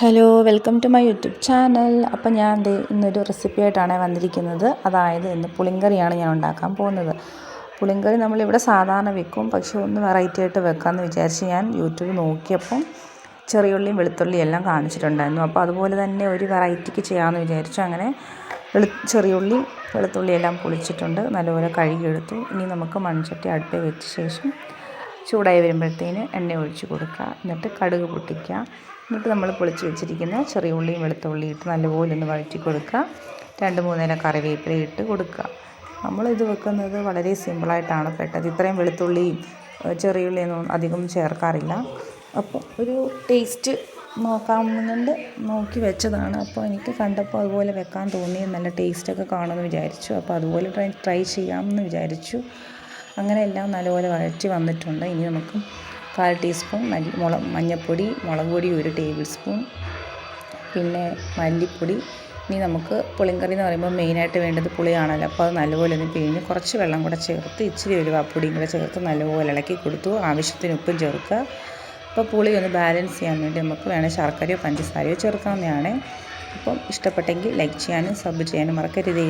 Hello welcome to my YouTube channel അപ്പം ഞാൻ ദേ ഇന്നൊരു റെസിപ്പി ആയിട്ടാണ് വന്നിരിക്കുന്നത്. അതായത് ഇന്ന് പുളിങ്കറിയാണ് ഞാൻ ഉണ്ടാക്കാൻ പോകുന്നത്. പുളിങ്കറി നമ്മളിവിടെ സാധാരണ വെക്കും. പക്ഷെ ഒന്ന് വെറൈറ്റി ആയിട്ട് വെക്കാമെന്ന് വിചാരിച്ച് ഞാൻ യൂട്യൂബ് നോക്കിയപ്പം ചെറിയുള്ളിയും വെളുത്തുള്ളിയും എല്ലാം കാണിച്ചിട്ടുണ്ടായിരുന്നു. അപ്പോൾ അതുപോലെ തന്നെ ഒരു വെറൈറ്റിക്ക് ചെയ്യാമെന്ന് വിചാരിച്ചു. അങ്ങനെ വെളു ചെറിയുള്ളി വെളുത്തുള്ളി എല്ലാം പൊളിച്ചിട്ടുണ്ട്. നല്ലപോലെ കഴുകിയെടുത്തു. ഇനി നമുക്ക് മൺചട്ടി അടുപ്പിൽ വെച്ച ശേഷം ചൂടായി വരുമ്പോഴത്തേന് എണ്ണ ഒഴിച്ച് കൊടുക്കുക. എന്നിട്ട് കടുക് പൊട്ടിക്കുക. എന്നിട്ട് നമ്മൾ പൊളിച്ച് വെച്ചിരിക്കുന്ന ചെറിയ ഉള്ളിയും വെളുത്തുള്ളിയും ഇട്ട് നല്ലപോലെ ഒന്ന് വഴറ്റി കൊടുക്കുക. രണ്ട് മൂന്നില കറിവേപ്പില ഇട്ട് കൊടുക്കുക. നമ്മളിത് വെക്കുന്നത് വളരെ സിമ്പിളായിട്ടാണ് പെട്ടത് ഇത്രയും വെളുത്തുള്ളിയും ചെറിയ ഉള്ളിയൊന്നും അധികം ചേർക്കാറില്ല. അപ്പോൾ ഒരു ടേസ്റ്റ് നോക്കാമെന്നുകൊണ്ട് നോക്കി വെച്ചതാണ്. അപ്പോൾ എനിക്ക് കണ്ടപ്പോൾ അതുപോലെ വെക്കാൻ തോന്നി. നല്ല ടേസ്റ്റൊക്കെ കാണുമെന്ന് വിചാരിച്ചു. അപ്പോൾ അതുപോലെ ട്രൈ ട്രൈ ചെയ്യാമെന്ന് വിചാരിച്ചു. അങ്ങനെ എല്ലാം നല്ലപോലെ വഴറ്റി വന്നിട്ടുണ്ട്. ഇനി നമുക്ക് കാൽ ടീസ്പൂൺ മല്ലി മുള മഞ്ഞൾപ്പൊടി മുളക് പൊടി ഒരു ടേബിൾ സ്പൂൺ പിന്നെ മല്ലിപ്പൊടി. ഇനി നമുക്ക് പുളിങ്കറി എന്ന് പറയുമ്പോൾ മെയിനായിട്ട് വേണ്ടത് പുളിയാണല്ലോ. അപ്പോൾ അത് നല്ലപോലെ ഒന്ന് പിഴിഞ്ഞ് കുറച്ച് വെള്ളം കൂടെ ചേർത്ത് ഇച്ചിരി ഒരു ഉലുവാപ്പൊടിയും കൂടെ ചേർത്ത് നല്ലപോലെ ഇളക്കി കൊടുത്തു. ആവശ്യത്തിന് ഉപ്പും ചേർക്കുക. അപ്പോൾ പുളി ഒന്ന് ബാലൻസ് ചെയ്യാൻ വേണ്ടി നമുക്ക് വേണേൽ ശർക്കരയോ പഞ്ചസാരയോ ചേർക്കാവുന്നതാണ്. അപ്പം ഇഷ്ടപ്പെട്ടെങ്കിൽ ലൈക്ക് ചെയ്യാനും സബ് ചെയ്യാനും മറക്കരുതേ.